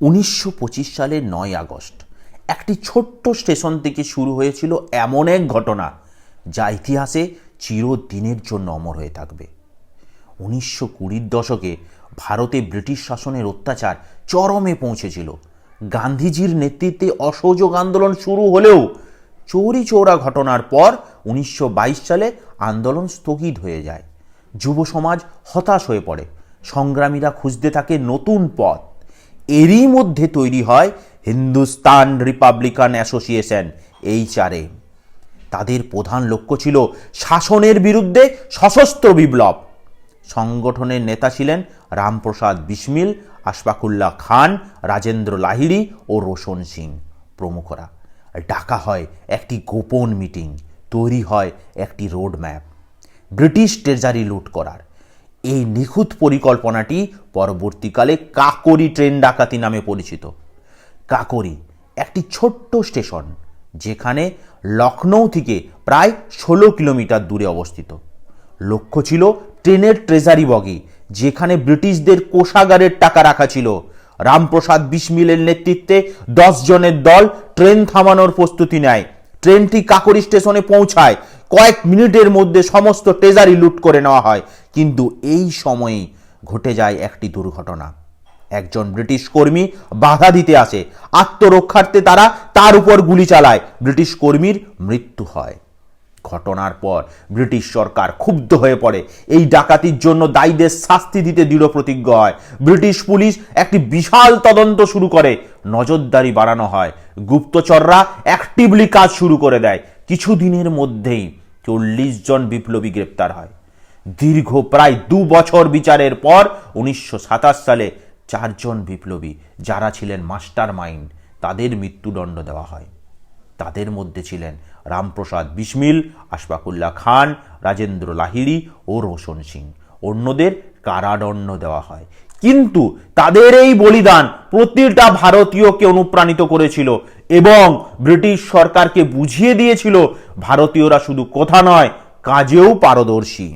উনিশশো পঁচিশ সালের নয় আগস্ট। একটি ছোট্ট স্টেশন থেকে শুরু হয়েছিল এমন এক ঘটনা, যা ইতিহাসে চিরদিনের জন্য অমর হয়ে থাকবে। উনিশশো কুড়ির দশকে ভারতে ব্রিটিশ শাসনের অত্যাচার চরমে পৌঁছেছিল। গান্ধীজির নেতৃত্বে অসহযোগ আন্দোলন শুরু হলেও চৌরি চৌরা ঘটনার পর উনিশশো বাইশ সালে আন্দোলন স্থগিত হয়ে যায়। যুব সমাজ হতাশ হয়ে পড়ে। সংগ্রামীরা খুঁজতে থাকে নতুন পথ। এরই মধ্যে তৈরি হয় হিন্দুস্তান রিপাবলিকান অ্যাসোসিয়েশন এইচআরএ তাদের প্রধান লক্ষ্য ছিল শাসনের বিরুদ্ধে সশস্ত্র বিপ্লব। সংগঠনের নেতা ছিলেন রামপ্রসাদ বিসমিল, আশফাকুল্লাহ খান, রাজেন্দ্র লাহিড়ি ও রোশন সিং প্রমুখরা। ডাকা হয় একটি গোপন মিটিং, তৈরি হয় একটি রোড ম্যাপ ব্রিটিশ ট্রেজারি লুট করার। এই নিখুঁত পরিকল্পনাটি পরবর্তীকালে কাকরি ট্রেন ডাকাতি নামে পরিচিত। কাকরি একটি ছোট্ট স্টেশন যেখানে লখনৌ থেকে প্রায় ষোলো কিলোমিটার দূরে অবস্থিত। লক্ষ্য ছিল ট্রেনের ট্রেজারি বগি, যেখানে ব্রিটিশদের কোষাগারের টাকা রাখা ছিল। রামপ্রসাদ বিসমিলের নেতৃত্বে দশ জনের দল ট্রেন থামানোর প্রস্তুতি নেয়। ট্রেনটি কাকরি স্টেশনে পৌঁছায়। কয়েক মিনিটের মধ্যে সমস্ত ট্রেজারি লুট করে নেওয়া হয়। কিন্তু এই সময়ে ঘটে যায় একটি দুর্ঘটনা। একজন ব্রিটিশ কর্মী বাধা দিতে আসে। আত্মরক্ষার্থে তারা তার উপর গুলি চালায়। ব্রিটিশ কর্মীর মৃত্যু হয়। ঘটনার পর ব্রিটিশ সরকার ক্ষুব্ধ হয়ে পড়ে। এই ডাকাতির জন্য দায়ীদের শাস্তি দিতে দৃঢ় প্রতিজ্ঞ হয়। ব্রিটিশ পুলিশ একটি বিশাল তদন্ত শুরু করে। নজরদারি বাড়ানো হয়। গুপ্তচররা অ্যাক্টিভলি কাজ শুরু করে দেয়। কিছুদিনের মধ্যেই চল্লিশ জন বিপ্লবী গ্রেপ্তার হয়। দীর্ঘ প্রায় দু বছর বিচারের পর উনিশশো সাতাশ সালে চারজন বিপ্লবী, যারা ছিলেন মাস্টার মাইন্ড তাদের মৃত্যুদণ্ড দেওয়া হয়। তাদের মধ্যে ছিলেন রামপ্রসাদ বিসমিল, আশফাকুল্লাহ খান, রাজেন্দ্র লাহিড়ি ও রোশন সিং। অন্যদের কারাদণ্ড দেওয়া হয়। কিন্তু তাদের এই বলিদান প্রতিটা ভারতীয়কে অনুপ্রাণিত করেছিল এবং ব্রিটিশ সরকারকে বুঝিয়ে দিয়েছিল, ভারতীয়রা শুধু কথা নয়, কাজেও পারদর্শী।